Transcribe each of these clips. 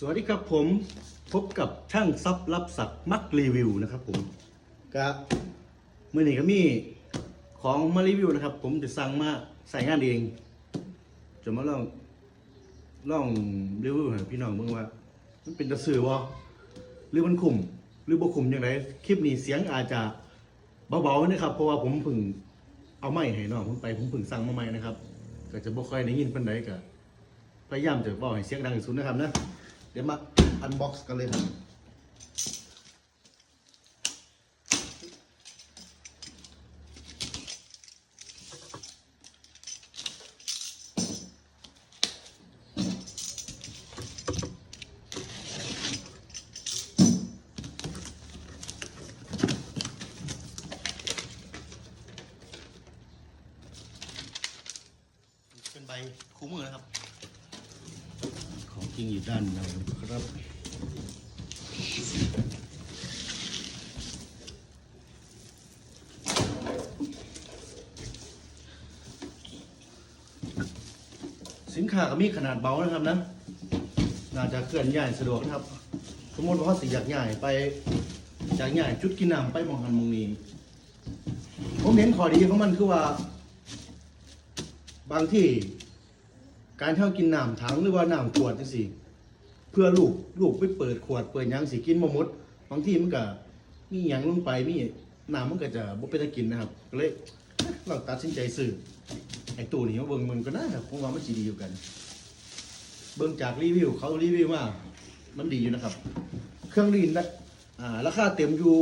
สวัสดีครับผมพบกับช่างซับรับสักมักรีวิวนะครับผมก็มื่อนี้ก็มีของมารีวิวนะครับ ผมจะสั่งมาใส่งานเองจะมาลองลองรีวิวให้พี่น้องเบิ่งว่า มันเป็นตะสื่อบ่หรือมันคุ้มหรือบ่คุ้มยังไงคลิปนี้เสียงอาจจะเบาๆนะครับ เพราะว่าผมเพิ่งเอาไม้ให้น้องผมไปผมเพิ่งสั่งมาใหม่นะครับ ก็จะบ่ค่อยได้ยินปานใดก็พยายามจะบอกให้เสียงดังที่สุดนะครับนะเดี๋ยวมาอันบ็อกซ์กันเลยครับเป็นใบคู่มือนะครับ จริงอยู่ด้านในครับ สินค้าก็มีขนาดเบานะครับนะ น่าจะเคลื่อนย้ายสะดวกนะครับ สมมติว่าเขาสิอยากย้ายไปจากย้ายจุดกินน้ำไปหมองหันหมองนี้ ผมเห็นข้อดีของมันคือว่า บางที่ การเท่ากินน้ำถังหรือว่าน้ำขวดจังซี่เพื่อลูกลูกไปเปิดขวดเปิดหยังสิกินบ่หมดบางทีมันก็มีหยังลงไปมีน้ำมันก็จะบ่เป็นตากินนะครับก็เลยลองตัดสินใจซื้อไอ้ตู้นี้มาเบิ่งมันก็น่าผมว่ามันสิดีอยู่กัน เบิ่งจากรีวิวเขารีวิวมามันดีอยู่นะครับ เครื่องรีนนะอ่าราคาเต็มอยู่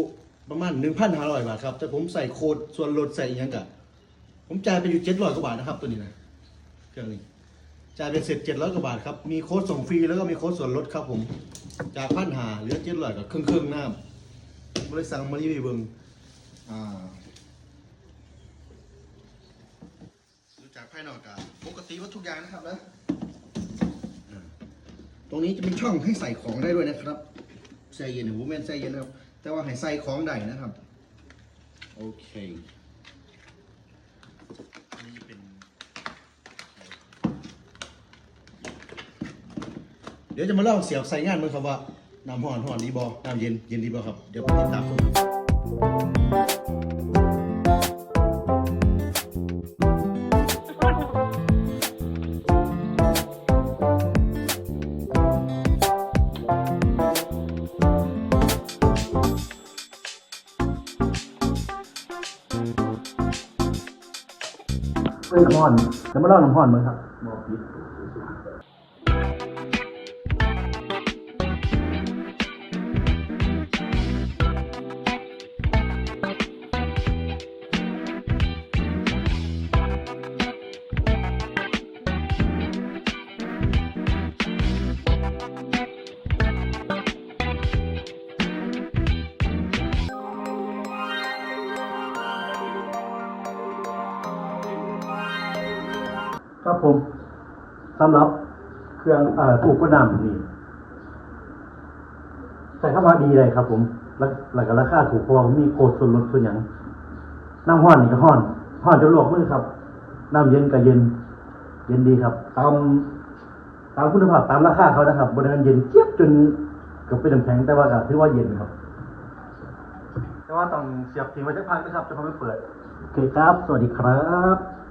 ประมาณ 1,500 บาทครับแต่ผมใส่โคดส่วนลดใส่อีหยังกะผมจ่ายไปอยู่700กว่าบาทนะครับตัวนี้นะเครื่องนี้ จ่ายเป็นเสร็จเจ็ดร้อยกว่าบาทครับ มีโค้ดส่งฟรีแล้วก็มีโค้ดส่วนลดครับผม จากพันหาเหลือเจ็ดร้อยกับครึ่งครึ่งๆน้ำบริษัทมารีวิวเบิงอ่าดูจากภายนอกกับปกติว่าทุกอย่างนะครับนะตรงนี้จะมีช่องให้ใส่ของได้ด้วยนะครับใส่เย็นหรือว่าแม่นใส่เย็นนะครับ แต่ว่าให้ใส่ของได้นะครับ โอเคนี่เป็น เดี๋ยวจะมาลองเสียบใส่งานมันครับว่าน้ำห่อนห่อนดีบอน้ำเย็นเย็นดีบอครับ เดี๋ยวไปติดตามชมเอ้ยน้ำห่อนเดี๋ยวมาลองน้ำห่อนมั้งครับ ครับผมสำหรับเครื่องเอ่อตู้กดน้ำนี่ใส่เข้ามาดีเลยครับผมแล้วแล้วก็ราคาถูกเพราะว่ามีโคดส่วนลดส่วนอย่างน้ำห้อนนี่ก็ห้อนห้อนจนลวกมือครับ น้ำเย็นก็เย็น เย็นดีครับ ตามตามคุณภาพตามราคาเขานะครับบริเวณเย็นเจี๊ยบจนเกือบเป็นน้ำแข็งแต่ว่าก็ถือว่าเย็นครับ แต่ว่าต้องเสียบทิ้งไว้สักพักนะครับจะพอไม่เปิด โอเคครับ สวัสดีครับ